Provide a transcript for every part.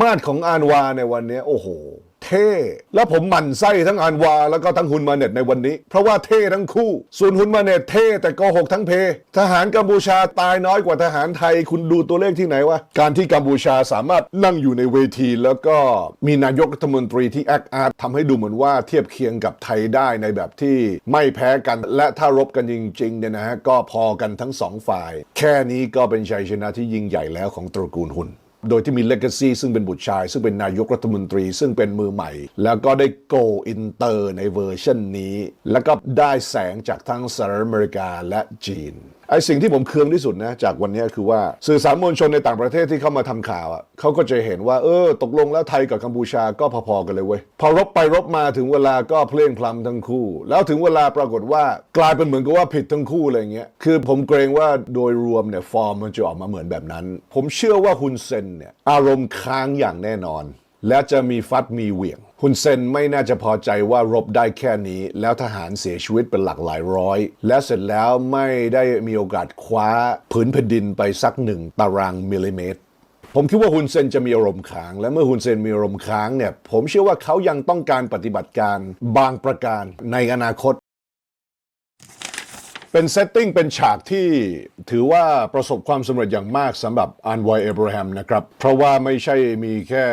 มาดของอานวาในวันนี้ โอ้โห เท่ แล้วผมหมั่นไส้ทั้งอานวา แล้วก็ทั้งฮุนมาเน็ตในวันนี้ เพราะว่าเท่ทั้งคู่ ส่วนฮุนมาเน็ตเท่แต่โกหกทั้งเพทหารกัมพูชาตายน้อยกว่าทหารไทย คุณดูตัวเลขที่ไหนวะ การที่กัมพูชาสามารถนั่งอยู่ในเวที แล้วก็มีนายกรัฐมนตรีที่แอคอาร์ตทำให้ดูเหมือนว่าเทียบเคียงกับไทยได้ในแบบที่ไม่แพ้กัน และถ้ารบกันจริงๆเนี่ยนะฮะก็พอกันทั้งสองฝ่าย แค่นี้ก็เป็นชัยชนะที่ยิ่งใหญ่แล้วของตระกูลฮุน โดยที่มีเลกาซีซึ่งเป็นบุตรชาย ซึ่งเป็นนายกรัฐมนตรี ซึ่งเป็นมือใหม่ แล้วก็ได้โกอินเตอร์ในเวอร์ชันนี้ แล้วก็ได้แสงจากทั้งสหรัฐอเมริกาและจีน ไอสิ่งที่ผมเคืองที่สุดนะจากวันนี้คือว่าสื่อสารมวลชนในต่างประเทศที่เข้ามาทำข่าวอะเขาก็จะเห็นว่าเออตกลงแล้วไทยกับกัมพูชาก็พอๆกันเลยเว้ยพอรบไปรบมาถึงเวลาก็เพลงพลำทั้งคู่ แล้วถึงเวลาปรากฏว่ากลายเป็นเหมือนกับว่าผิดทั้งคู่อะไรเงี้ยคือผมเกรงว่าโดยรวมเนี่ยฟอร์มมันจะออกมาเหมือนแบบนั้น ผมเชื่อว่าฮุนเซนเนี่ยอารมณ์ค้างอย่างแน่นอน และจะมีฟัดมีเหวี่ยง ฮุนเซนไม่น่าจะพอใจว่ารบได้แค่นี้ แล้วทหารเสียชีวิตเป็นหลักหลายร้อย และเสร็จแล้วไม่ได้มีโอกาสคว้าผืนแผ่นดินไปสักหนึ่งตารางมิลลิเมตรผมคิดว่าฮุนเซนจะมีอารมณ์ค้าง และเมื่อฮุนเซนมีอารมณ์ค้างเนี่ย ผมเชื่อว่าเขายังต้องการปฏิบัติการบางประการในอนาคต เป็นเซตติ้งเป็นฉากที่ถือว่าประสบความสำเร็จอย่างมากสำหรับอันวายเอเบรแฮมนะครับ เพราะว่าไม่ใช่มีแค่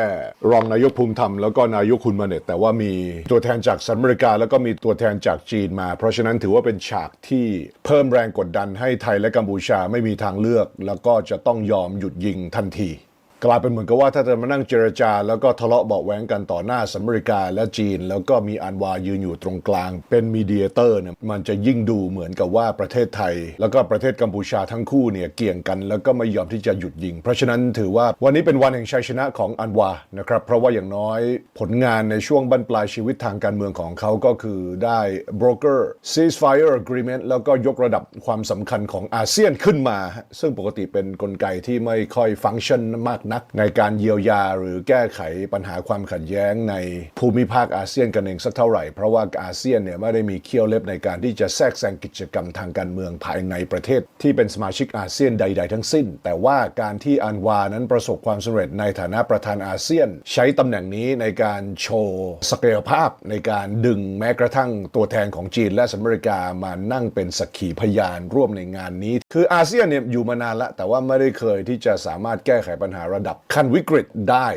รองนายกภูมิธรรมแล้วก็นายกคุณมาเนตแต่ว่ามีตัวแทนจากสหรัฐอเมริกา แล้วก็มีตัวแทนจากจีนมา เพราะฉะนั้นถือว่าเป็นฉากที่เพิ่มแรงกดดันให้ไทยและกัมพูชาไม่มีทางเลือก แล้วก็จะต้องยอมหยุดยิงทันที กลายเป็นเหมือนกับว่าถ้าจะมานั่งเจรจา แล้วก็ทะเลาะเบาะแว้งกันต่อหน้าสหรัฐอเมริกาและจีน แล้วก็มีอันวายืนอยู่ตรงกลาง เป็นมีเดียเตอร์เนี่ยมันจะยิ่งดูเหมือนกับว่าประเทศไทย แล้วก็ประเทศกัมพูชาทั้งคู่เนี่ยเกี่ยงกัน แล้วก็ไม่ยอมที่จะหยุดยิง เพราะฉะนั้นถือว่าวันนี้เป็นวันแห่งชัยชนะของอันวานะครับเพราะว่าอย่างน้อยผลงานในช่วงบั้นปลายชีวิตทางการเมืองของเขาก็คือได้ broker ceasefire agreement แล้วก็ยกระดับความสำคัญของอาเซียนขึ้นมา ซึ่งปกติเป็นกลไกที่ไม่ค่อยฟังก์ชันมากนักในการเยียวยาหรือแก้ไขปัญหาความขัดแย้งในภูมิภาคอาเซียนกันเองสักเท่าไหร่ เพราะว่าอาเซียนเนี่ยไม่ได้มีเขี้ยวเล็บในการที่จะแทรกแซงกิจกรรมทางการเมืองภายในประเทศ ที่เป็นสมาชิกอาเซียนใด ๆ ทั้งสิ้น แต่ว่าการที่อันวานั้นประสบความสำเร็จในฐานะประธานอาเซียน ใช้ตำแหน่งนี้ในการโชว์ศักยภาพในการดึงแม้กระทั่งตัวแทนของจีนและสหรัฐอเมริกามานั่งเป็นสักขีพยานร่วมในงานนี้ คืออาเซียนเนี่ยอยู่มานานล้วแต่ว่าไม่ได้เคยที่จะสามารถแก้ไขปัญหาระดับขั้นวิกฤตได้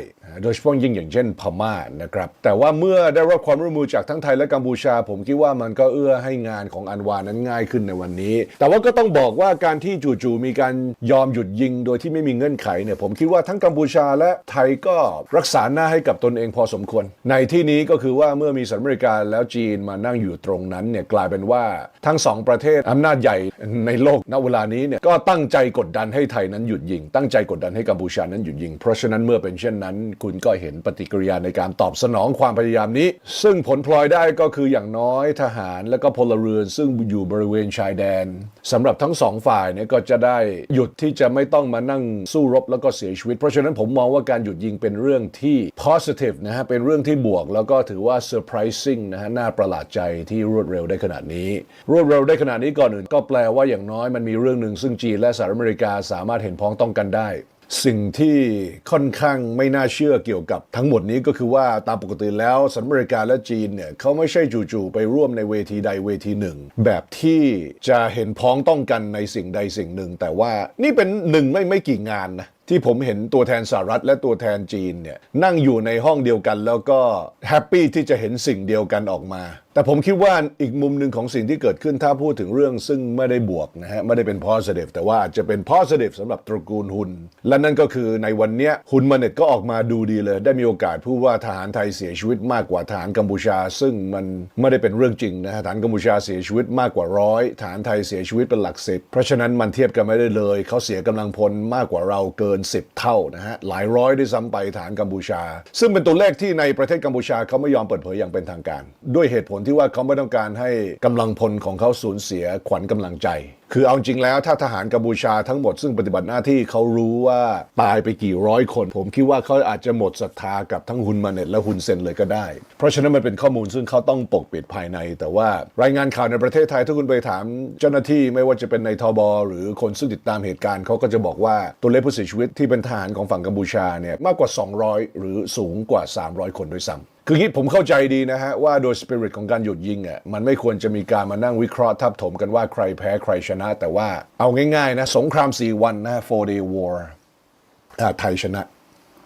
โดยเฉพาะยิ่งอย่างเช่นพม่านะครับ แต่ว่าเมื่อได้รับความร่วมมือจากทั้งไทยและกัมพูชา ผมคิดว่ามันก็เอื้อให้งานของอันวานั้นง่ายขึ้นในวันนี้ แต่ว่าก็ต้องบอกว่าการที่จู่ๆมีการยอมหยุดยิงโดยที่ไม่มีเงื่อนไขเนี่ยผมคิดว่าทั้งกัมพูชาและไทยก็รักษาหน้าให้กับตนเองพอสมควร ในที่นี้ก็คือว่าเมื่อมีสหรัฐอเมริกาแล้วจีนมานั่งอยู่ตรงนั้นเนี่ยกลายเป็นว่าทั้งสองประเทศอำนาจใหญ่ในโลกณเวลานี้เนี่ยก็ตั้งใจกดดันให้ไทยนั้นหยุดยิง ตั้งใจกดดันให้กัมพูชานั้นหยุดยิง เพราะฉะนั้นเมื่อเป็นเช่นนั้นคุณก็เห็นปฏิกิริยาในการตอบสนองความพยายามนี้ ซึ่งผลพลอยได้ก็คืออย่างน้อยทหารและก็พลเรือนซึ่งอยู่บริเวณชายแดนสำหรับทั้งสองฝ่ายเนี่ยก็จะได้หยุดที่จะไม่ต้องมานั่งสู้รบแล้วก็เสียชีวิต เพราะฉะนั้นผมมองว่าการหยุดยิงเป็นเรื่องที่ positive นะฮะเป็นเรื่องที่บวก แล้วก็ถือว่า surprising นะฮะน่าประหลาดใจที่รวดเร็วได้ขนาดนี้ รวดเร็วได้ขนาดนี้ก่อนอื่นก็แปลว่าอย่างน้อยมันมีเรื่องหนึ่งซึ่งจีนและสหรัฐอเมริกาสามารถเห็นพ้องต้องกันได้ สิ่งที่ค่อนข้างไม่น่าเชื่อเกี่ยวกับทั้งหมดนี้ก็คือว่าตามปกติแล้วสหรัฐอเมริกาและจีนเนี่ยเขาไม่ใช่จู่ๆไปร่วมในเวทีใดเวทีหนึ่ง แบบที่จะเห็นพ้องต้องกันในสิ่งใดสิ่งหนึ่ง แต่ว่านี่เป็นหนึ่งไม่ไม่กี่งานนะที่ผมเห็นตัวแทนสหรัฐและตัวแทนจีนเนี่ยนั่งอยู่ในห้องเดียวกันแล้วก็แฮปปี้ที่จะเห็นสิ่งเดียวกันออกมาแต่ผมคิดว่าอีกมุมหนึ่งของสิ่งที่เกิดขึ้นถ้าพูดถึงเรื่องซึ่งไม่ได้บวกนะฮะไม่ได้เป็น positive แต่ว่าอาจจะเป็น positive สำหรับตระกูลหุน และนั่นก็คือในวันนี้หุนมาเน็ตก็ออกมาดูดีเลย ได้มีโอกาสพูดว่าทหารไทยเสียชีวิตมากกว่าทหารกัมพูชา ซึ่งมันไม่ได้เป็นเรื่องจริงนะฮะทหารกัมพูชาเสียชีวิตมากกว่าร้อยทหารไทยเสียชีวิตเป็นหลักสิบเพราะฉะนั้นมันเทียบกันไม่ได้เลย เขาเสียกำลังพลมากกว่าเราเกิน 10 เท่านะฮะหลายร้อยด้วยซ้ำไปฐานกัมพูชา ซึ่งเป็นตัวเลขที่ในประเทศกัมพูชาเขาไม่ยอมเปิดเผยอย่างเป็นทางการ ด้วยเหตุผลที่ว่าเขาไม่ต้องการให้กำลังพลของเขาสูญเสียขวัญกำลังใจ คือเอาจริงแล้วถ้าทหารกัมพูชาทั้งหมดซึ่งปฏิบัติหน้าที่เขารู้ว่าตายไปกี่ร้อยคน ผมคิดว่าเขาอาจจะหมดศรัทธากับทั้งฮุนมาเน็ตและฮุนเซนเลยก็ได้ เพราะฉะนั้นมันเป็นข้อมูลซึ่งเขาต้องปกปิดภายใน แต่ว่ารายงานข่าวในประเทศไทยถ้าคุณไปถามเจ้าหน้าที่ไม่ว่าจะเป็นในทบหรือคนซึ่งติดตามเหตุการณ์เขาก็จะบอกว่าตัวเลขผู้เสียชีวิตที่เป็นทหารของฝั่งกัมพูชาเนี่ยมากกว่า 200 หรือสูงกว่า 300 คนด้วยซ้ำ คืองี้ผมเข้าใจดีนะฮะ ว่าโดยสปิริตของการหยุดยิงอะมันไม่ควรจะมีการมานั่งวิเคราะห์ทับถมกันว่าใครแพ้ใครชนะ แต่ว่าเอาง่ายๆนะ สงคราม 4 วันนะ four day war ไทยชนะ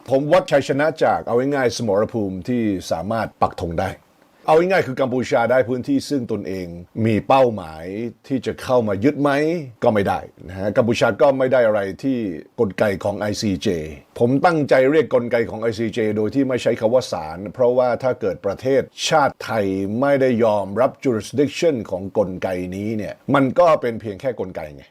ผมวัดชัยชนะจากเอาง่ายๆสมรภูมิที่สามารถปักธงได้ เอาง่ายๆคือกัมพูชาได้พื้นที่ซึ่งตนเองมีเป้าหมายที่จะเข้ามายึดไหมก็ไม่ได้นะฮะกัมพูชาก็ไม่ได้อะไรที่กลไกของ ICJ ผมตั้งใจเรียกกลไกของ ICJ โดยที่ไม่ใช้คาว่าศาลเพราะว่าถ้าเกิดประเทศชาติไทยไม่ได้ยอมรับ jurisdiction ของกลไกนี้เนี่ยมันก็เป็นเพียงแค่กลไกไง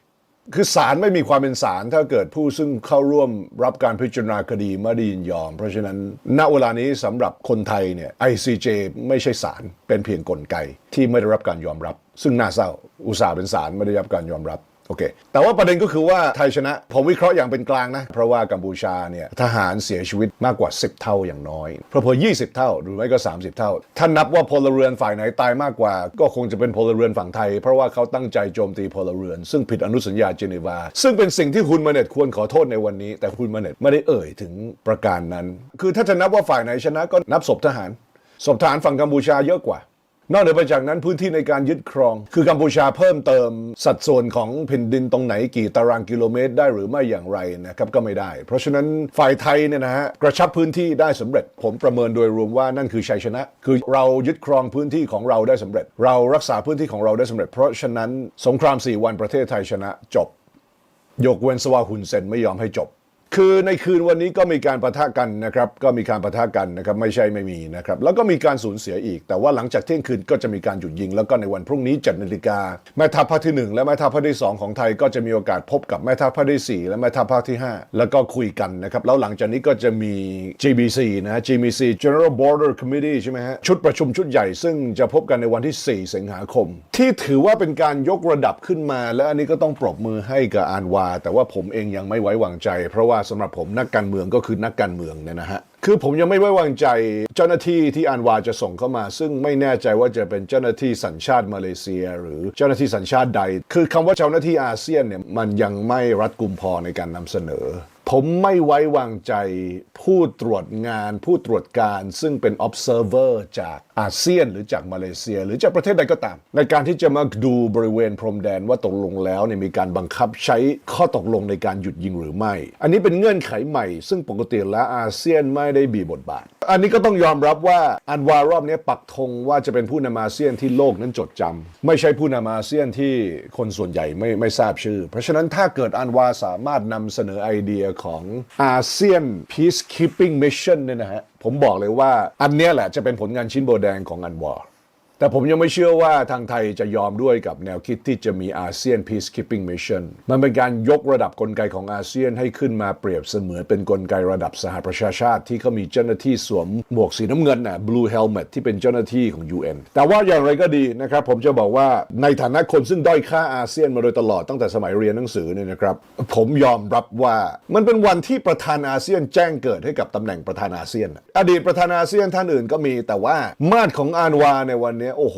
คือศาลไม่มีความเป็นศาลถ้าเกิดผู้ซึ่งเข้าร่วมรับการพิจารณาคดีไม่ได้ยินยอม เพราะฉะนั้นณเวลานี้สำหรับคนไทยเนี่ย ICJ ไม่ใช่ศาลเป็นเพียงกลไกที่ไม่ได้รับการยอมรับ ซึ่งน่าเศร้าอุตส่าห์เป็นศาลไม่ได้รับการยอมรับ โอเค แต่ว่าประเด็นก็คือว่าไทยชนะ ผมวิเคราะห์อย่างเป็นกลางนะ เพราะว่ากัมพูชาเนี่ยทหารเสียชีวิตมากกว่า 10 เท่าอย่างน้อยเพราะพอ20 เท่าหรือไม่ก็ 30 เท่า ถ้านับว่าพลเรือนฝ่ายไหนตายมากกว่า ก็คงจะเป็นพลเรือนฝั่งไทย เพราะว่าเขาตั้งใจโจมตีพลเรือน ซึ่งผิดอนุสัญญาเจนีวา ซึ่งเป็นสิ่งที่คุณมาเน็ตควรขอโทษในวันนี้ แต่คุณมาเน็ตไม่ได้เอ่ยถึงประการนั้น คือถ้าจะนับว่าฝ่ายไหนชนะก็นับศพทหารศพทหารฝั่งกัมพูชาเยอะกว่า นอกเหนือไปจากนั้นพื้นที่ในการยึดครอง คือกัมพูชาเพิ่มเติมสัดส่วนของแผ่นดินตรงไหนกี่ตารางกิโลเมตรได้หรือไม่อย่างไรนะครับก็ไม่ได้ เพราะฉะนั้นฝ่ายไทยเนี่ยนะฮะกระชับพื้นที่ได้สำเร็จ ผมประเมินโดยรวมว่านั่นคือชัยชนะ คือเรายึดครองพื้นที่ของเราได้สำเร็จ เรารักษาพื้นที่ของเราได้สำเร็จ เพราะฉะนั้นสงคราม4วันประเทศไทยชนะจบ ยกเว้นสวาฮุนเซนไม่ยอมให้จบ คือในคืนวันนี้ก็มีการประทะกันนะครับ ก็มีการประทะกันนะครับ ไม่ใช่ไม่มีนะครับ แล้วก็มีการสูญเสียอีก แต่ว่าหลังจากเที่ยงคืนก็จะมีการหยุดยิง แล้วก็ในวันพรุ่งนี้7นาฬิกา แม่ทัพภาคที่ 1 และแม่ทัพภาคที่ 2 ของไทย ก็จะมีโอกาสพบกับแม่ทัพภาคที่ 4 และแม่ทัพภาคที่ 5 แล้วก็คุยกันนะครับ แล้วหลังจากนี้ก็จะมี GBC นะฮะ GBC General Border Committee ใช่ไหมฮะ ชุดประชุมชุดใหญ่ ซึ่งจะพบกันในวันที่ 4 สิงหาคม ที่ถือว่าเป็นการยกระดับขึ้นมา และอันนี้ก็ต้องปรบมือให้กับอานวา แต่ว่าผมเองยังไม่ไว้วางใจ เพราะว่าสำหรับผมนักการเมืองก็คือนักการเมืองเนี่ยนะฮะคือผมยังไม่ไว้วางใจเจ้าหน้าที่ที่อานวาจะส่งเข้ามา ซึ่งไม่แน่ใจว่าจะเป็นเจ้าหน้าที่สัญชาติมาเลเซีย หรือเจ้าหน้าที่สัญชาติใด คือคำว่าเจ้าหน้าที่อาเซียนเนี่ยมันยังไม่รัดกุมพอในการนำเสนอ ผมไม่ไว้วางใจผู้ตรวจงาน ผู้ตรวจการซึ่งเป็น observer จากอาเซียน หรือจากมาเลเซีย หรือจากประเทศใดก็ตาม ในการที่จะมาดูบริเวณพรมแดนว่าตกลงแล้วเนี่ยมีการบังคับใช้ข้อตกลงในการหยุดยิงหรือไม่ อันนี้เป็นเงื่อนไขใหม่ ซึ่งปกติแล้วอาเซียนไม่ได้บีบทบาท อันนี้ก็ต้องยอมรับว่าอันวารอบนี้ปักธงว่าจะเป็นผู้นำอาเซียนที่โลกนั้นจดจำไม่ใช่ผู้นำอาเซียนที่คนส่วนใหญ่ไม่ไม่ทราบชื่อ เพราะฉะนั้นถ้าเกิดอันวาสามารถนำเสนอไอเดียของอาเซียน peacekeeping mission เนี่ยนะฮะ ผมบอกเลยว่าอันเนี้ยแหละจะเป็นผลงานชิ้นโบแดงของอันวา แต่ผมยังไม่เชื่อว่าทางไทยจะยอมด้วยกับแนวคิดที่จะมีอาเซียน peacekeeping mission มันเป็นการยกระดับกลไกของอาเซียนให้ขึ้นมาเปรียบเสมือนเป็นกลไกระดับสหประชาชาติ ที่เขามีเจ้าหน้าที่สวมหมวกสีน้ำเงินน่ะ blue helmet ที่เป็นเจ้าหน้าที่ของ UN แต่ว่าอย่างไรก็ดีนะครับ ผมจะบอกว่าในฐานะคนซึ่งด้อยค่าอาเซียนมาโดยตลอดตั้งแต่สมัยเรียนหนังสือเนี่ยนะครับผมยอมรับว่ามันเป็นวันที่ประธานอาเซียนแจ้งเกิดให้กับตำแหน่งประธานอาเซียน อดีตประธานอาเซียนท่านอื่นก็มี แต่ว่ามาดของอานวาในวันนี้โอ้โห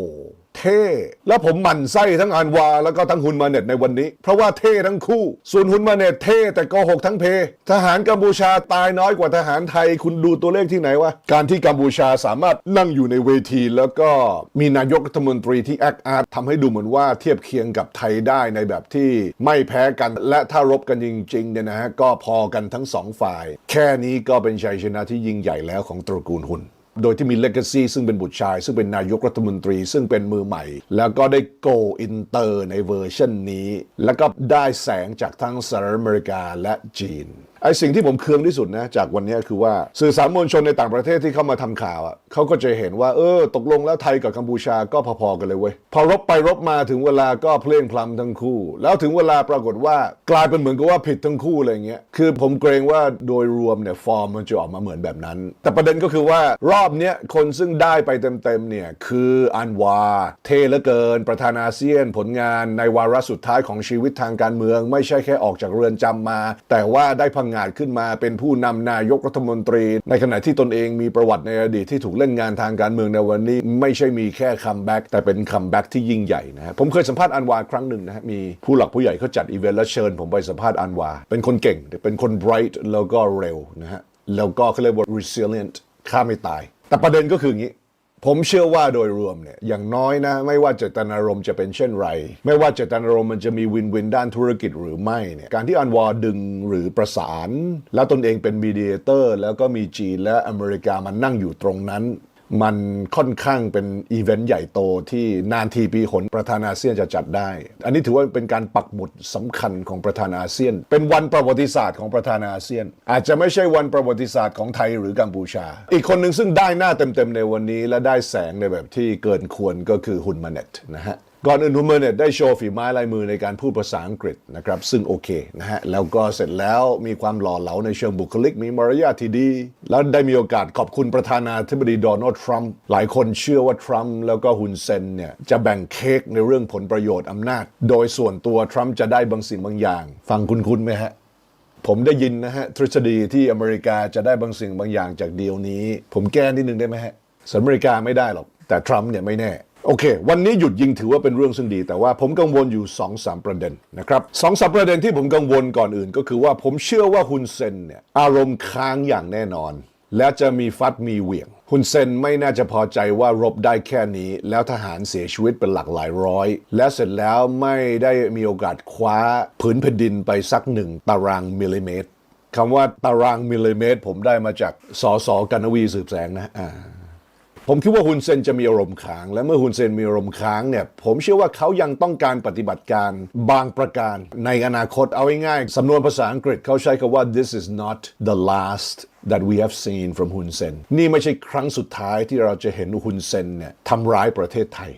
เท่ แล้วผมหมั่นไส้ทั้งอันวา แล้วก็ทั้งฮุนมาเน็ตในวันนี้ เพราะว่าเท่ทั้งคู่ ส่วนฮุนมาเน็ตเท่แต่โกหกทั้งเพ ทหารกัมพูชาตายน้อยกว่าทหารไทย คุณดูตัวเลขที่ไหนวะ การที่กัมพูชาสามารถนั่งอยู่ในเวที แล้วก็มีนายกรัฐมนตรีที่แอคอาร์ตทำให้ดูเหมือนว่าเทียบเคียงกับไทยได้ในแบบที่ไม่แพ้กัน และถ้ารบกันจริงๆเนี่ยนะฮะก็พอกันทั้งสองฝ่าย แค่นี้ก็เป็นชัยชนะที่ยิ่งใหญ่แล้วของตระกูลฮุน โดยที่มีเลกาซีซึ่งเป็นบุตรชาย ซึ่งเป็นนายกรัฐมนตรี ซึ่งเป็นมือใหม่ แล้วก็ได้โกอินเตอร์ในเวอร์ชันนี้ แล้วก็ได้แสงจากทั้งสหรัฐอเมริกาและจีน ไอ้สิ่งที่ผมเคืองที่สุดนะจากวันนี้คือว่าสื่อสารมวลชนในต่างประเทศที่เข้ามาทำข่าวอะเขาก็จะเห็นว่าเออตกลงแล้วไทยกับกัมพูชาก็พอๆกันเลยเว้ยพอรบไปรบมาถึงเวลาก็เพลงพลำทั้งคู่ แล้วถึงเวลาปรากฏว่ากลายเป็นเหมือนกับว่าผิดทั้งคู่อะไรเงี้ยคือผมเกรงว่าโดยรวมเนี่ยฟอร์มมันจะออกมาเหมือนแบบนั้น แต่ประเด็นก็คือว่ารอบเนี้ยคนซึ่งได้ไปเต็มๆเนี่ยคืออันวา เทเหลือเกิน ประธานอาเซียน ผลงานในวาระสุดท้ายของชีวิตทางการเมือง ไม่ใช่แค่ออกจากเรือนจำมา แต่ว่าได้พังงาดขึ้นมาเป็นผู้นำนายกรัฐมนตรี ในขณะที่ตนเองมีประวัติในอดีตที่ถูกเล่นงานทางการเมืองในวันนี้ ไม่ใช่มีแค่คัมแบ็กแต่เป็นคัมแบ็กที่ยิ่งใหญ่นะฮะผมเคยสัมภาษณ์อันวาครั้งหนึ่งนะฮะมีผู้หลักผู้ใหญ่เขาจัดอีเวนต์แล้วเชิญ ผมไปสัมภาษณ์อันวาเป็นคนเก่งเป็นคน bright แล้วก็เร็วนะฮะแล้วก็เขาเรียกว่า resilient ฆ่าไม่ตาย แต่ประเด็นก็คืออย่างนี้ ผมเชื่อว่าโดยรวมเนี่ยอย่างน้อยนะ ไม่ว่าเจตนารมณ์จะเป็นเช่นไร ไม่ว่าเจตนารมณ์มันจะมีวินวินด้านธุรกิจหรือไม่เนี่ยการที่อันวอร์ดึงหรือประสาน แล้วตนเองเป็นมีเดียเตอร์ แล้วก็มีจีนและอเมริกามันนั่งอยู่ตรงนั้น มันค่อนข้างเป็นอีเวนต์ใหญ่โตที่นานทีปีหนประธานอาเซียนจะจัดได้ อันนี้ถือว่าเป็นการปักหมุดสำคัญของประธานอาเซียน เป็นวันประวัติศาสตร์ของประธานอาเซียน อาจจะไม่ใช่วันประวัติศาสตร์ของไทยหรือกัมพูชา อีกคนหนึ่งซึ่งได้หน้าเต็มๆในวันนี้และได้แสงในแบบที่เกินควรก็คือฮุนมาเน็ตนะฮะ ก่อนอื่นฮุนมาเน็ตได้โชว์ฝีไม้ลายมือในการพูดภาษาอังกฤษนะครับ ซึ่งโอเคนะฮะ แล้วก็เสร็จแล้วมีความหล่อเหลาในเชิงบุคลิก มีมารยาทที่ดี แล้วได้มีโอกาสขอบคุณประธานาธิบดีโดนัลด์ทรัมป์หลายคนเชื่อว่าทรัมป์แล้วก็ฮุนเซนเนี่ย จะแบ่งเค้กในเรื่องผลประโยชน์อำนาจ โดยส่วนตัวทรัมป์จะได้บางสิ่งบางอย่าง ฟังคุณคุณไหมฮะผมได้ยินนะฮะทฤษฎีที่อเมริกาจะได้บางสิ่งบางอย่างจากเดียวนี้ ผมแก้นิดนึงได้ไหมฮะสหรัฐอเมริกาไม่ได้หรอกแต่ทรัมป์เนี่ยไม่แน่ โอเค วันนี้หยุดยิงถือว่าเป็นเรื่องซึ่งดี แต่ว่าผมกังวลอยู่2อสามประเด็นนะครับสองสามประเด็นที่ผมกังวลก่อนอื่น ก็คือว่าผมเชื่อว่าฮุนเซนเนี่ยอารมณ์ค้างอย่างแน่นอน และจะมีฟัดมีเหวี่ยงฮุนเซนไม่น่าจะพอใจว่ารบได้แค่นี้ แล้วทหารเสียชีวิตเป็นหลักหลายร้อย และเสร็จแล้วไม่ได้มีโอกาสคว้าผืนแผ่นดินไปสักหนึ่งตารางมิลลิเมตรคำว่าตารางมิลลิเมตร ผมได้มาจากสอสอกันวีสืบแสงนะอ่า ผมคิดว่าฮุนเซนจะมีอารมณ์ค้าง และเมื่อฮุนเซนมีอารมณ์ค้างเนี่ยผมเชื่อว่าเขายังต้องการปฏิบัติการบางประการในอนาคตเอาง่ายๆสำนวนภาษาอังกฤษเขาใช้คำว่า this is not the last that we have seen from Hun Sen นี่ไม่ใช่ครั้งสุดท้ายที่เราจะเห็นฮุนเซนเนี่ยทำร้ายประเทศไทย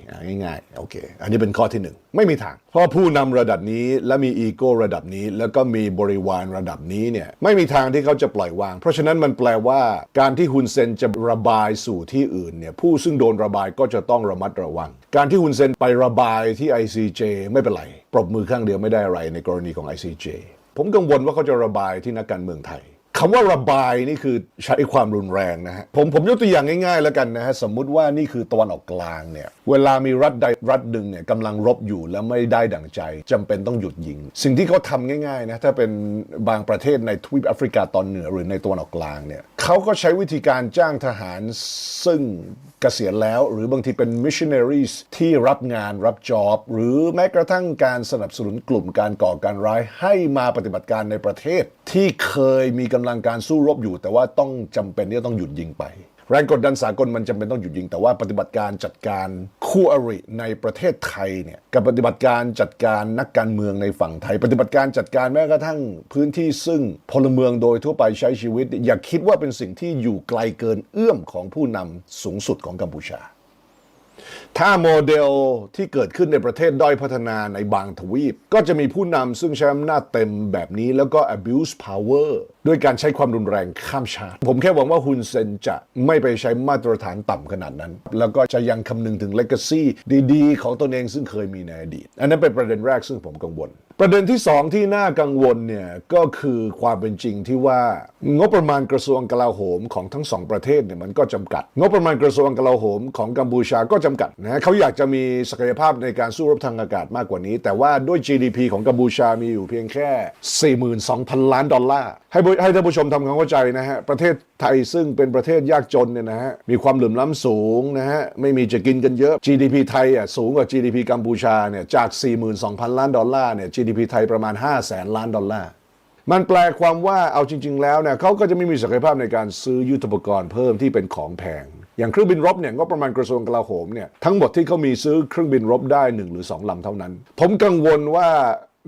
ง่ายๆโอเค อันนี้เป็นข้อที่หนึ่งไม่มีทาง เพราะผู้นำระดับนี้และมีอีโก้ระดับนี้ แล้วก็มีบริวารระดับนี้เนี่ยไม่มีทางที่เขาจะปล่อยวาง เพราะฉะนั้นมันแปลว่าการที่ฮุนเซนจะระบายสู่ที่อื่นเนี่ยผู้ซึ่งโดนระบายก็จะต้องระมัดระวัง การที่ฮุนเซนไประบายที่ ICJ ไม่เป็นไรปรบมือข้างเดียวไม่ได้อะไรในกรณีของ ICJ ผมกังวลว่าเขาจะระบายที่นักการเมืองไทย คำว่าระบายนี่คือใช้ความรุนแรงนะฮะผมผมยกตัวอย่างง่ายๆแล้วกันนะฮะสมมุติว่านี่คือตะวันออกกลางเนี่ยเวลามีรัฐใดรัฐหนึ่งเนี่ยกำลังรบอยู่แล้วไม่ได้ดั่งใจจำเป็นต้องหยุดยิง สิ่งที่เขาทำง่ายๆนะถ้าเป็นบางประเทศในทวีปแอฟริกาตอนเหนือหรือในตะวันออกกลางเนี่ยเขาก็ใช้วิธีการจ้างทหารซึ่ง กษียณแล้ว หรือบางทีเป็น missionaries ที่รับงานรับจอบหรือแม้กระทั่งการสนับสนุนกลุ่มการก่อการร้ายให้มาปฏิบัติการในประเทศ ที่เคยมีกำลังการสู้รบอยู่ แต่ว่าต้องจำเป็นที่จะต้องหยุดยิงไป แรงกดดันสากลมันจำเป็นต้องหยุดยิง แต่ว่าปฏิบัติการจัดการคู่อริในประเทศไทยเนี่ยกับปฏิบัติการจัดการนักการเมืองในฝั่งไทย ปฏิบัติการจัดการแม้กระทั่งพื้นที่ซึ่งพลเมืองโดยทั่วไปใช้ชีวิต อย่าคิดว่าเป็นสิ่งที่อยู่ไกลเกินเอื้อมของผู้นำสูงสุดของกัมพูชา ถ้าโมเดลที่เกิดขึ้นในประเทศด้อยพัฒนาในบางทวีป ก็จะมีผู้นำซึ่งใช้อำนาจเต็มแบบนี้แล้วก็ abuse power ด้วยการใช้ความรุนแรงข้ามชาติ ผมแค่หวังว่าฮุนเซนจะไม่ไปใช้มาตรฐานต่ำขนาดนั้น แล้วก็จะยังคำนึงถึง legacy ดีๆ ของตนเองซึ่งเคยมีในอดีต อันนั้นเป็นประเด็นแรกซึ่งผมกังวล ประเด็นที่สองที่น่ากังวลเนี่ยก็คือความเป็นจริงที่ว่างบประมาณกระทรวงกลาโหมของทั้งสองประเทศเนี่ยมันก็จำกัด งบประมาณกระทรวงกลาโหมของกัมพูชาก็จำกัดนะเขาอยากจะมีศักยภาพในการสู้รบทางอากาศมากกว่านี้ แต่ว่าด้วย GDP ของกัมพูชามีอยู่เพียงแค่ 42,000 ล้านดอลลาร์ให้ผู้ให้ท่านผู้ชมทำความเข้าใจนะฮะประเทศไทยซึ่งเป็นประเทศยากจนเนี่ยนะฮะมีความเหลื่อมล้ำสูงนะฮะไม่มีจะกินกันเยอะ GDP ไทยอะสูงกว่า GDP กัมพูชาเนี่ยจาก 42,000 ล้านดอลลาร์เนี่ย GDP ไทยประมาณ5แสนล้านดอลลาร์มันแปลความว่าเอาจริง ๆ แล้วเนี่ยเขาก็จะไม่มีศักยภาพในการซื้อยุทธปกรณ์เพิ่มที่เป็นของแพง อย่างเครื่องบินรบเนี่ยงบประมาณกระทรวงกลาโหมเนี่ยทั้งหมดที่เขามีซื้อเครื่องบินรบได้หนึ่งหรือสองลำเท่านั้น ผมกังวลว่า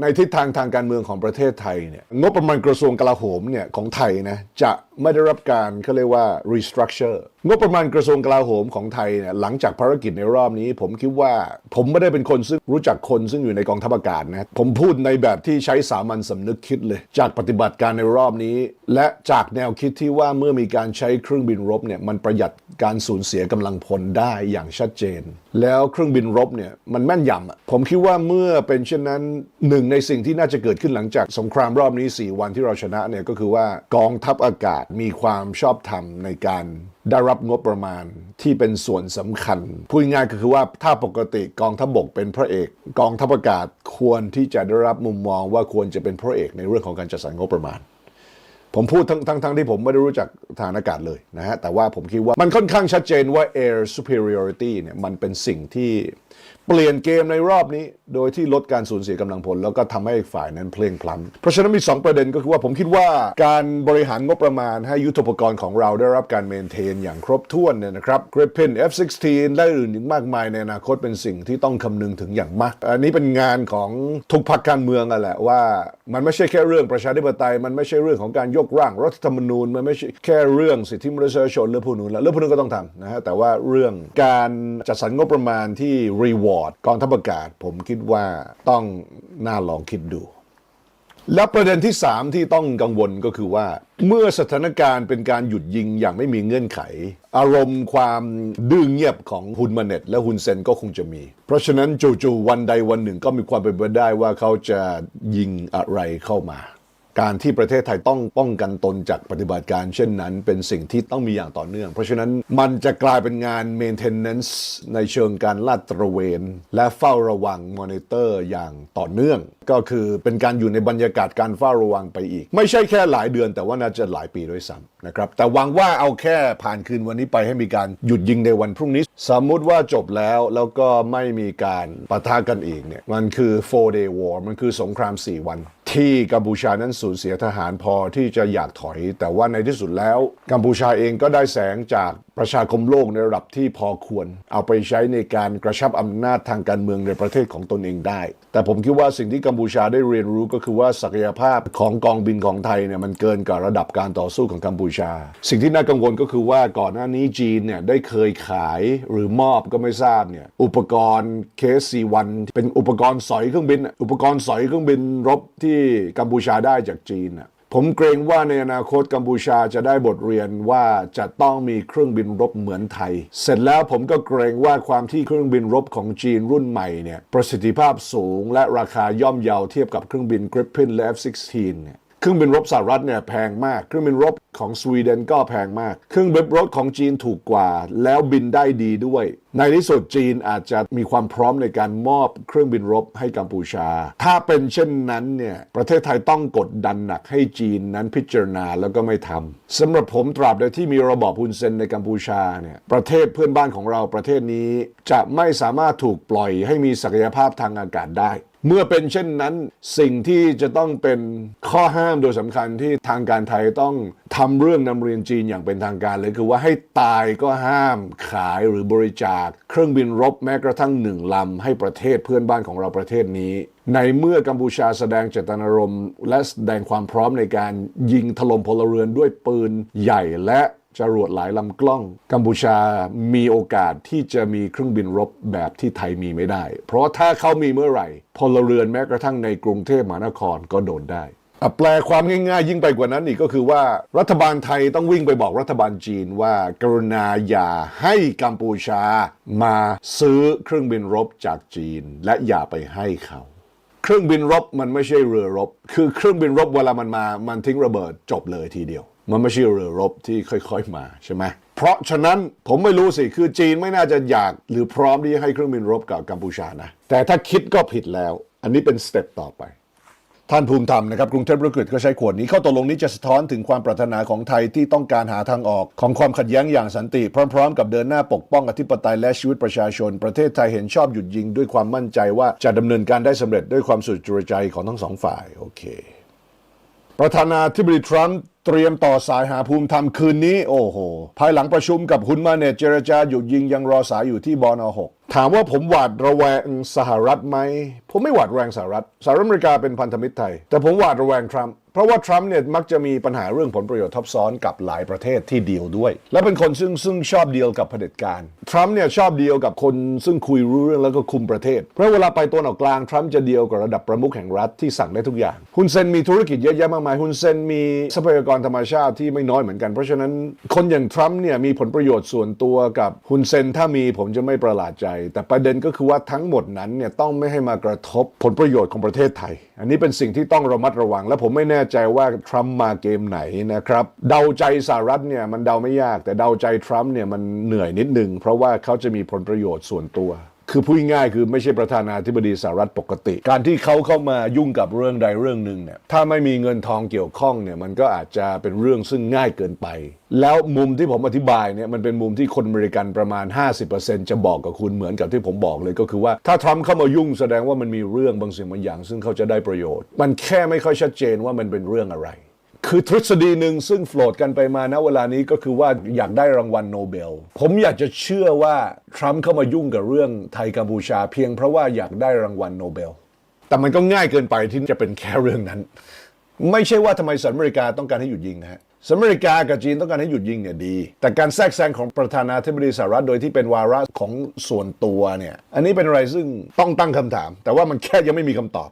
ในทิศทางทางการเมืองของประเทศไทยเนี่ยงบประมาณกระทรวงกลาโหมเนี่ยของไทยนะจะไม่ได้รับการเขาเรียกว่า restructure งบประมาณกระทรวงกลาโหมของไทยเนี่ยหลังจากภารกิจในรอบนี้ ผมคิดว่าผมไม่ได้เป็นคนซึ่งรู้จักคนซึ่งอยู่ในกองทัพอากาศนะผมพูดในแบบที่ใช้สามัญสำนึกคิดเลย จากปฏิบัติการในรอบนี้ และจากแนวคิดที่ว่าเมื่อมีการใช้เครื่องบินรบเนี่ยมันประหยัดการสูญเสียกำลังพลได้อย่างชัดเจน แล้วเครื่องบินรบเนี่ยมันแม่นยำอะผมคิดว่าเมื่อเป็นเช่นนั้นหนึ่งในสิ่งที่น่าจะเกิดขึ้นหลังจากสงครามรอบนี้ 4 วันที่เราชนะเนี่ยก็คือว่ากองทัพอากาศมีความชอบธรรมในการได้รับงบประมาณที่เป็นส่วนสำคัญ พูดง่ายก็คือว่าถ้าปกติกองทัพบกเป็นพระเอก กองทัพอากาศควรที่จะได้รับมุมมองว่าควรจะเป็นพระเอกในเรื่องของการจัดสรรงบประมาณ ผมพูดทั้งทั้งทั้งที่ผมไม่ได้รู้จักทางอากาศเลยนะฮะ แต่ว่าผมคิดว่ามันค่อนข้างชัดเจนว่า air superiority เนี่ยมันเป็นสิ่งที่เปลี่ยนเกมในรอบนี้ โดยที่ลดการสูญเสียกำลังพล แล้วก็ทำให้อีกฝ่ายนั้นเพลงพล้ำเพราะฉะนั้นมี 2 ประเด็นก็คือว่าผมคิดว่าการบริหารงบประมาณให้ยุทธปกรณ์ของเราได้รับการเมนเทนอย่างครบถ้วนเนี่ยนะครับ Gripen F16 และอื่นอีกมากมายในอนาคตเป็นสิ่งที่ต้องคำนึงถึงอย่างมาก อันนี้เป็นงานของทุกพรรคการเมืองอะแหละว่า มันไม่ใช่แค่เรื่องประชาธิปไตย มันไม่ใช่เรื่องของการยกร่างรัฐธรรมนูญมันไม่ใช่แค่เรื่องสิทธิมนุษยชนเรื่องพวกนู้นแล้วเรื่องพวกนู้นก็ต้องทำนะฮะแต่ว่าเรื่องการจัดสรรงบประมาณที่ reward กองทัพอากาศ ผมคิดว่าต้องน่าลองคิดดู แล้วประเด็นที่ 3 ที่ต้องกังวลก็คือว่า เมื่อสถานการณ์เป็นการหยุดยิงอย่างไม่มีเงื่อนไข อารมณ์ความดื้อเงียบของฮุนมาเน็ตและฮุนเซนก็คงจะมี เพราะฉะนั้นจู่ๆวันใดวันหนึ่งก็มีความเป็นไปได้ว่าเขาจะยิงอะไรเข้ามา การที่ประเทศไทยต้องป้องกันตนจากปฏิบัติการเช่นนั้น เป็นสิ่งที่ต้องมีอย่างต่อเนื่อง เพราะฉะนั้นมันจะกลายเป็นงาน maintenance ในเชิงการลาดตระเวน และเฝ้าระวังมอนิเตอร์อย่างต่อเนื่อง ก็คือเป็นการอยู่ในบรรยากาศการเฝ้าระวังไปอีก ไม่ใช่แค่หลายเดือน แต่ว่าน่าจะหลายปีด้วยซ้ำนะครับแต่หวังว่าเอาแค่ผ่านคืนวันนี้ไปให้มีการหยุดยิงในวันพรุ่งนี้ สมมุติว่าจบแล้วแล้วก็ไม่มีการปะทะกันอีกเนี่ยมันคือ four day war มันคือสงคราม 4 วัน ที่กัมพูชานั้นสูญเสียทหารพอที่จะอยากถอย แต่ว่าในที่สุดแล้ว กัมพูชาเองก็ได้แสงจากประชาคมโลกในระดับที่พอควร เอาไปใช้ในการกระชับอำนาจทางการเมืองในประเทศของตนเองได้ แต่ผมคิดว่าสิ่งที่กัมพูชาได้เรียนรู้ก็คือว่าศักยภาพของกองบินของไทยเนี่ยมันเกินกับระดับการต่อสู้ของกัมพูชา สิ่งที่น่ากังวลก็คือว่าก่อนหน้านี้จีนเนี่ยได้เคยขายหรือมอบก็ไม่ทราบเนี่ยอุปกรณ์เคสซีวันเป็นอุปกรณ์สอยเครื่องบิน อุปกรณ์สอยเครื่องบินรบที่กัมพูชาได้จากจีนน่ะ ผมเกรงว่าในอนาคตกัมพูชาจะได้บทเรียนว่าจะต้องมีเครื่องบินรบเหมือนไทย เสร็จแล้วผมก็เกรงว่าความที่เครื่องบินรบของจีนรุ่นใหม่เนี่ยประสิทธิภาพสูงและราคาย่อมเยาเทียบกับเครื่องบิน Gripen และ F-16 เนี่ย เครื่องบินรบสหรัฐเนี่ยแพงมาก เครื่องบินรบของสวีเดนก็แพงมาก เครื่องบินรบของจีนถูกกว่า แล้วบินได้ดีด้วย ในที่สุดจีนอาจจะมีความพร้อมในการมอบเครื่องบินรบให้กัมพูชา ถ้าเป็นเช่นนั้นเนี่ยประเทศไทยต้องกดดันหนักให้จีนนั้นพิจารณาแล้วก็ไม่ทำสำหรับผมตราบใดที่มีระบอบฮุนเซนในกัมพูชาเนี่ยประเทศเพื่อนบ้านของเราประเทศนี้ จะไม่สามารถถูกปล่อยให้มีศักยภาพทางอากาศได้ เมื่อเป็นเช่นนั้นสิ่งที่จะต้องเป็นข้อห้ามโดยสำคัญที่ทางการไทยต้องทำเรื่องนำเรียนจีนอย่างเป็นทางการเลยคือว่าให้ตายก็ห้ามขายหรือบริจาค เครื่องบินรบแม้กระทั่งหนึ่งลำให้ประเทศเพื่อนบ้านของเราประเทศนี้ ในเมื่อกัมพูชาแสดงเจตนารมณ์ และแสดงความพร้อมในการยิงถล่มพลเรือนด้วยปืนใหญ่และ จรวดหลายลำกล้อง กัมพูชามีโอกาสที่จะมีเครื่องบินรบแบบที่ไทยมีไม่ได้ เพราะถ้าเขามีเมื่อไหร่พลเรือนแม้กระทั่งในกรุงเทพมหานครก็โดนได้อะแปลความง่ายๆ ยิ่งไปกว่านั้นอีกก็คือว่ารัฐบาลไทยต้องวิ่งไปบอกรัฐบาลจีนว่า กรุณาอย่าให้กัมพูชา มาซื้อเครื่องบินรบจากจีน และอย่าไปให้เขา เครื่องบินรบมันไม่ใช่เรือรบ คือเครื่องบินรบเวลามันมามันทิ้งระเบิดจบเลยทีเดียว มันไม่ใช่เรือรบที่ค่อย ๆ มาใช่ไหมเพราะฉะนั้นผมไม่รู้สิคือจีนไม่น่าจะอยากหรือพร้อมที่จะให้เครื่องบินรบกับกัมพูชานะ แต่ถ้าคิดก็ผิดแล้ว อันนี้เป็นสเต็ปต่อไป ท่านภูมิธรรมนะครับกรุงเทพธุรกิจก็ใช้ขวดนี้ เข้าตกลงนี้จะสะท้อนถึงความปรารถนาของไทยที่ต้องการหาทางออกของความขัดแย้งอย่างสันติ พร้อม ๆ กับเดินหน้าปกป้องอธิปไตยและชีวิตประชาชน ประเทศไทยเห็นชอบหยุดยิงด้วยความมั่นใจว่าจะดำเนินการได้สำเร็จด้วยความสุจริตใจของทั้งสองฝ่ายโอเค ประธานาธิบดีทรัมป์เตรียมต่อสายหาภูมิธรรมคืนนี้ โอ้โห ภายหลังประชุมกับคุณมาเนตเจรจาหยุดยิงยังรอสายอยู่ที่บอน6ถามว่าผมหวาดระแวงสหรัฐไหม ผมไม่หวาดระแวงสหรัฐสหรัฐอเมริกาเป็นพันธมิตรไทย แต่ผมหวาดระแวงทรัมป์ เพราะว่าทรัมป์เนี่ยมักจะมีปัญหาเรื่องผลประโยชน์ทับซ้อนกับหลายประเทศที่เดีลด้วย และเป็นคนซึ่งซึ่งชอบเดีลกับเผด็จการทรัมป์เนี่ยชอบเดีลกับคนซึ่งคุยรู้เรื่องแล้วก็คุมประเทศ เพราะเวลาไปตัวนออกกลางทรัมป์จะเดีลกับระดับประมุขแห่งรัฐที่สั่งได้ทุกอย่างฮุนเซนมีธุรกิจเยอะแยะมากมายฮุนเซนมีทรัพยากรธรรมชาติที่ไม่น้อยเหมือนกัน เพราะฉะนั้นคนอย่างทรัมป์เนี่ยมีผลประโยชน์ส่วนตัวกับฮุนเซนถ้ามีผมจะไม่ประหลาดใจ แต่ประเด็นก็คือว่าทั้งหมดนั้นเนี่ยต้องไม่ให้มากระทบผลประโยชน์ของประเทศไทย อันนี้เป็นสิ่งที่ต้องระมัดระวังและผมไม่แน่ใจว่าทรัมป์มาเกมไหนนะครับ เดาใจสหรัฐเนี่ยมันเดาไม่ยาก แต่เดาใจทรัมป์เนี่ยมันเหนื่อยนิดนึงเพราะว่าเขาจะมีผลประโยชน์ส่วนตัว คือพูดง่ายคือไม่ใช่ประธานาธิบดีสหรัฐปกติ การที่เขาเข้ามายุ่งกับเรื่องใดเรื่องหนึ่งเนี่ยถ้าไม่มีเงินทองเกี่ยวข้องเนี่ยมันก็อาจจะเป็นเรื่องซึ่งง่ายเกินไป แล้วมุมที่ผมอธิบายเนี่ยมันเป็นมุมที่คนอเมริกันประมาณ 50%จะบอกกับคุณเหมือนกับที่ผมบอกเลยก็คือว่า ถ้าทรัมป์เข้ามายุ่งแสดงว่ามันมีเรื่องบางสิ่งบางอย่าง ซึ่งเขาจะได้ประโยชน์ มันแค่ไม่ค่อยชัดเจนว่ามันเป็นเรื่องอะไร คือทฤษฎีหนึ่งซึ่งโฟลดกันไปมาณเวลานี้ก็คือว่าอยากได้รางวัลโนเบล ผมอยากจะเชื่อว่าทรัมป์เข้ามายุ่งกับเรื่องไทยกัมพูชาเพียงเพราะว่าอยากได้รางวัลโนเบล แต่มันก็ง่ายเกินไปที่จะเป็นแค่เรื่องนั้น ไม่ใช่ว่าทำไมสหรัฐอเมริกาต้องการให้หยุดยิงนะฮะสหรัฐอเมริกากับจีนต้องการให้หยุดยิงเนี่ยดี แต่การแทรกแซงของประธานาธิบดีสหรัฐโดยที่เป็นวาระของส่วนตัวเนี่ย อันนี้เป็นอะไรซึ่งต้องตั้งคำถาม แต่ว่ามันแค่ยังไม่มีคำตอบ